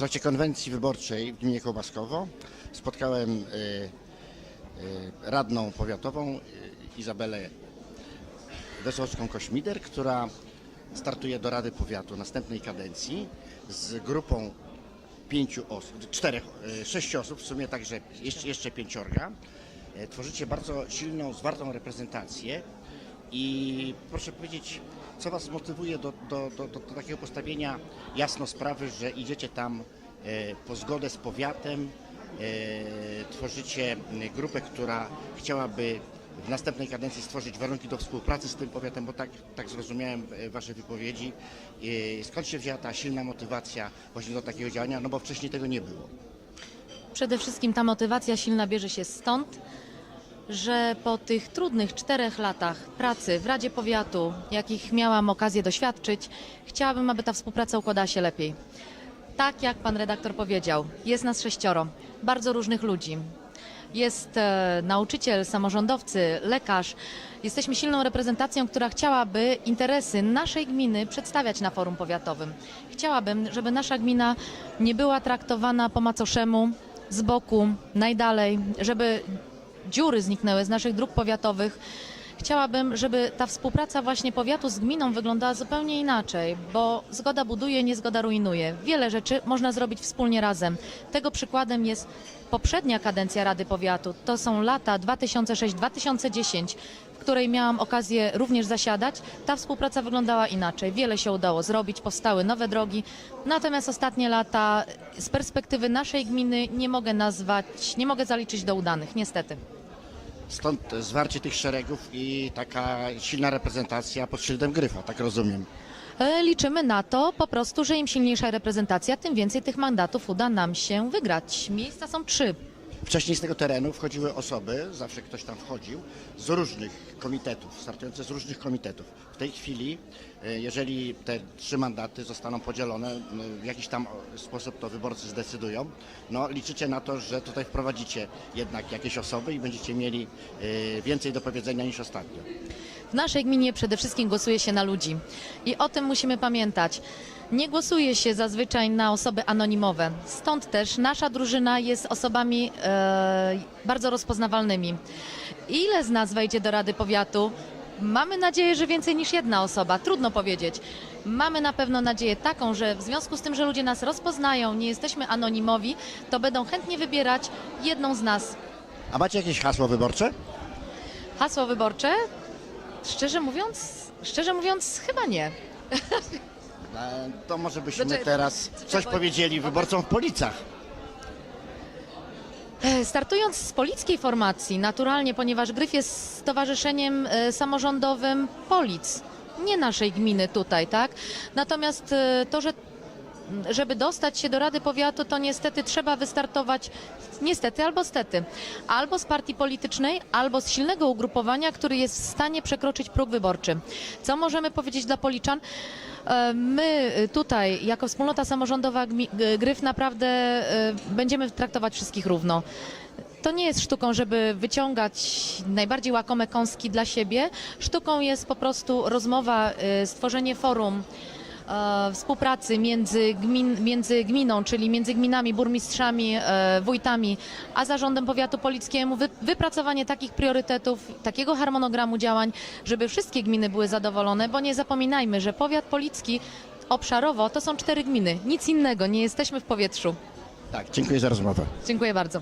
trakcie konwencji wyborczej w gminie Kołbaskowo spotkałem y, y, radną powiatową y, Izabelę Wesołowską-Kośmider, która startuje do Rady Powiatu następnej kadencji z grupą pięciu osób, czterech, sześciu osób, w sumie także jeszcze, jeszcze pięciorga. Y, Tworzycie bardzo silną, zwartą reprezentację i proszę powiedzieć, co Was motywuje do, do, do, do, takiego postawienia jasno sprawy, że idziecie tam e, po zgodę z powiatem, e, tworzycie grupę, która chciałaby w następnej kadencji stworzyć warunki do współpracy z tym powiatem, bo tak, tak zrozumiałem e, Wasze wypowiedzi. Skąd się wzięła ta silna motywacja właśnie do takiego działania? No bo wcześniej tego nie było. Przede wszystkim ta motywacja silna bierze się stąd, że po tych trudnych czterech latach pracy w Radzie Powiatu, jakich miałam okazję doświadczyć, chciałabym, aby ta współpraca układała się lepiej. Tak jak pan redaktor powiedział, jest nas sześcioro, bardzo różnych ludzi. Jest e, nauczyciel, samorządowcy, lekarz. Jesteśmy silną reprezentacją, która chciałaby interesy naszej gminy przedstawiać na forum powiatowym. Chciałabym, żeby nasza gmina nie była traktowana po macoszemu, z boku, najdalej, żeby dziury zniknęły z naszych dróg powiatowych. Chciałabym, żeby ta współpraca właśnie powiatu z gminą wyglądała zupełnie inaczej, bo zgoda buduje, niezgoda rujnuje. Wiele rzeczy można zrobić wspólnie razem. Tego przykładem jest poprzednia kadencja Rady Powiatu. To są lata 2006-2010, w której miałam okazję również zasiadać. Ta współpraca wyglądała inaczej. Wiele się udało zrobić, powstały nowe drogi. Natomiast ostatnie lata z perspektywy naszej gminy nie mogę nazwać, nie mogę zaliczyć do udanych, niestety. Stąd zwarcie tych szeregów i taka silna reprezentacja pod szyldem Gryfa, tak rozumiem. E, Liczymy na to po prostu, że im silniejsza reprezentacja, tym więcej tych mandatów uda nam się wygrać. Miejsca są trzy. Wcześniej z tego terenu wchodziły osoby, zawsze ktoś tam wchodził, z różnych komitetów, startujące z różnych komitetów. W tej chwili, e, jeżeli te trzy mandaty zostaną podzielone, w jakiś tam sposób to wyborcy zdecydują, no liczycie na to, że tutaj wprowadzicie jednak jakieś osoby i będziecie mieli e, więcej do powiedzenia niż ostatnio. W naszej gminie przede wszystkim głosuje się na ludzi. I o tym musimy pamiętać. Nie głosuje się zazwyczaj na osoby anonimowe. Stąd też nasza drużyna jest osobami e, bardzo rozpoznawalnymi. Ile z nas wejdzie do Rady Powiatu? Mamy nadzieję, że więcej niż jedna osoba. Trudno powiedzieć. Mamy na pewno nadzieję taką, że w związku z tym, że ludzie nas rozpoznają, nie jesteśmy anonimowi, to będą chętnie wybierać jedną z nas. A macie jakieś hasło wyborcze? Hasło wyborcze? Szczerze mówiąc, szczerze mówiąc, chyba nie. E, To może byśmy Znaczy, teraz coś powiedzieli wyborcom w Policach. E, Startując z polickiej formacji, naturalnie, ponieważ Gryf jest stowarzyszeniem e, samorządowym Polic, nie naszej gminy tutaj, tak? Natomiast e, to, że żeby dostać się do Rady Powiatu, to niestety trzeba wystartować, niestety albo stety, albo z partii politycznej, albo z silnego ugrupowania, który jest w stanie przekroczyć próg wyborczy. Co możemy powiedzieć dla Policzan? E, My tutaj, jako wspólnota samorządowa Gryf, naprawdę e, będziemy traktować wszystkich równo. To nie jest sztuką, żeby wyciągać najbardziej łakome kąski dla siebie. Sztuką jest po prostu rozmowa, e, stworzenie forum współpracy między, gmin, między gminą, czyli między gminami, burmistrzami, e, wójtami, a zarządem powiatu polickiemu, wy, wypracowanie takich priorytetów, takiego harmonogramu działań, żeby wszystkie gminy były zadowolone, bo nie zapominajmy, że powiat policki obszarowo to są cztery gminy, nic innego, nie jesteśmy w powietrzu. Tak, dziękuję za rozmowę. Dziękuję bardzo.